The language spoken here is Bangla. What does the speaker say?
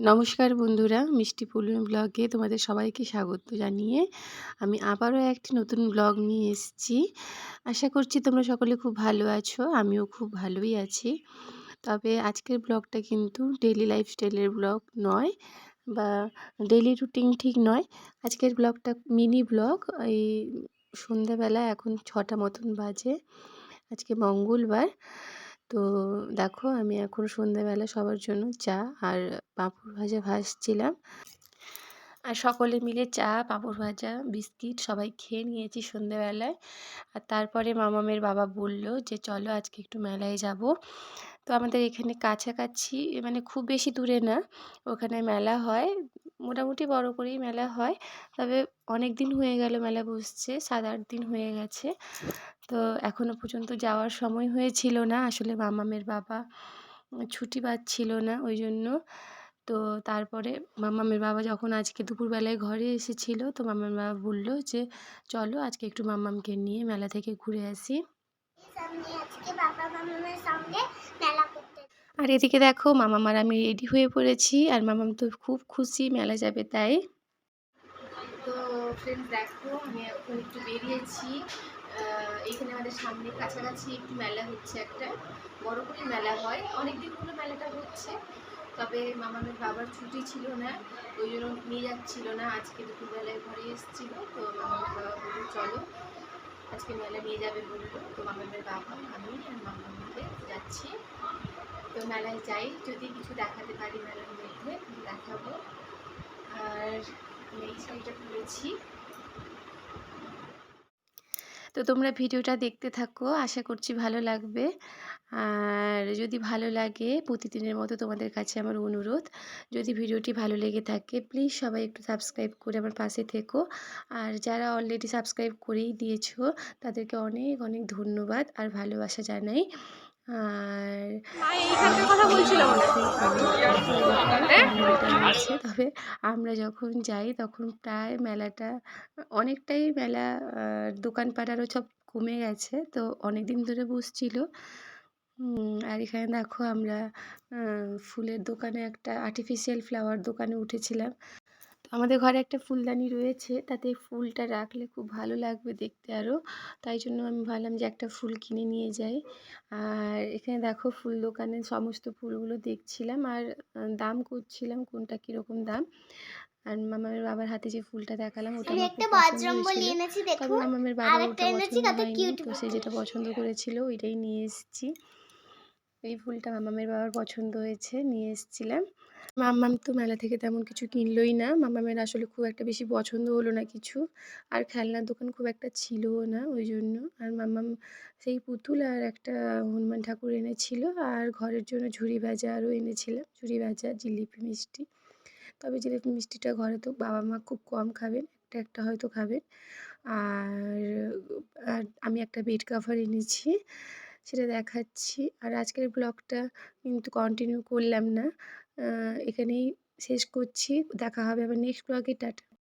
নমস্কার বন্ধুরা, মিষ্টি পুলুন ব্লগে তোমাদের সবাইকে স্বাগত জানিয়ে আমি আবারও একটি নতুন ব্লগ নিয়ে এসেছি। আশা করছি তোমরা সকলে খুব ভালো আছো, আমিও খুব ভালোই আছি। তবে আজকের ব্লগটা কিন্তু ডেলি লাইফস্টাইলের ব্লগ নয় বা ডেলি রুটিন ঠিক নয়। আজকের ব্লগটা মিনি ব্লগ, এই সন্ধ্যাবেলা এখন ছটা মতন বাজে, আজকে মঙ্গলবার। তো দেখো আমি এখন সন্ধ্যেবেলা সবার জন্য চা আর পাঁপড় ভাজা ভাজছিলাম। আর সকলে মিলে চা, পাঁপড় ভাজা, বিস্কিট সবাই খেয়ে নিয়েছি সন্ধ্যেবেলায়। আর তারপরে মামামের বাবা বলল যে, চলো আজকে একটু মেলায় যাব। তো আমাদের এখানে কাছাকাছি মানে খুব বেশি দূরে না, ওখানে মেলা হয়। মোটামুটি বড় করেই মেলা হয়। তবে অনেক দিন হয়ে গেল মেলা বসছে, সাত আট দিন হয়ে গেছে। তো এখনও পর্যন্ত যাওয়ার সময় হয়েছিল না। আসলে মামামের বাবা ছুটি পাচ্ছিল না ওই জন্য তো তারপরে মামামের বাবা যখন আজকে দুপুরবেলায় ঘরে এসেছিল, তো মামার বাবা বলল যে, চলো আজকে একটু মামামকে নিয়ে মেলা থেকে ঘুরে আসি। আর এদিকে দেখো মামামার আমি রেডি হয়ে পড়েছি আর মামাম তো খুব খুশি, মেলা যাবে তাই। তো ফ্রেন্ড দেখো আমি এখন একটু বেরিয়েছি। এখানে আমাদের সামনে কাছাকাছি একটু মেলা হচ্ছে একটা। বড় করে মেলা হয়। অনেক দিন হলো মেলাটা হচ্ছে। তবে মামামের বাবার ছুটি ছিল না, ওই জন্য নিয়ে যাচ্ছিল না। আজকে দুপুরবেলায় ঘরে এসেছিল, তো মামামের বাবা বলল, চলো, আজকে মেলা নিয়ে যাবে বলল। তো মামামের বাবা, আমি আর মামা মিলে যাচ্ছি। তো মেলায় যাই। যদি কিছু দেখাতে পারি মেলার মধ্যে দেখাবো। আর এই শাড়িটা তুলেছি তো তোমরা ভিডিওটা দেখতে থাকো, আশা করছি ভালো লাগবে। আর যদি ভালো লাগে, প্রতিদিনের মতো তোমাদের কাছে আমার অনুরোধ, যদি ভিডিওটি ভালো লেগে থাকে প্লিজ সবাই একটু সাবস্ক্রাইব করে আমার পাশে থেকো। আর যারা অলরেডি সাবস্ক্রাইব করেই দিয়েছ, তাদেরকে অনেক অনেক ধন্যবাদ আর ভালোবাসা জানাই। আর আছে তবে আমরা যখন যাই তখন প্রায় মেলাটা অনেকটাই মেলা দোকানপাট আরও সব কমে গেছে তো অনেক দিন ধরে বসছিল। আর এখানে দেখো আমরা ফুলের দোকানে একটা আর্টিফিশিয়াল ফ্লাওয়ার দোকানে উঠেছিলাম। আমাদের ঘরে একটা ফুলদানি রয়েছে তাতে ফুলটা রাখলে খুব ভালো লাগবে দেখতে আরও তাই জন্য আমি ভাবলাম যে একটা ফুল কিনে নিয়ে যাই। আর এখানে দেখো ফুল দোকানে সমস্ত ফুলগুলো দেখছিলাম আর দাম করছিলাম কোনটা কীরকম দাম। আর মামামের বাবার হাতে যে ফুলটা দেখালাম ওটা তবে মামামের বাবা ওটা পছন্দ হয়নি তো সে যেটা পছন্দ করেছিল ওইটাই নিয়ে এসেছি। এই ফুলটা মামামের বাবার পছন্দ হয়েছে নিয়ে এসেছিলাম। মাম্মাম তো মেলা থেকে তেমন কিছু কিনলোই না। মাম্মামের আসলে খুব একটা বেশি পছন্দ হলো না কিছু। আর খেলনার দোকান খুব একটা ছিলও না ওই জন্য আর মাম্মাম সেই পুতুল আর একটা হনুমান ঠাকুর এনেছিল। আর ঘরের জন্য ঝুড়ি ভাজা আরও এনেছিলাম ঝুড়ি ভাজা জিলিপি মিষ্টি। তবে জিলিপি মিষ্টিটা ঘরে তো বাবা মা খুব কম খাবেন। একটা একটা হয়তো খাবেন। আর আর আমি একটা বেড কাভার এনেছি। সেটা দেখাচ্ছি। আর আজকের ব্লগটা কিন্তু কন্টিনিউ করলাম না। এখানেই শেষ করছি। দেখা হবে আবার নেক্সট ব্লগে। টাটা।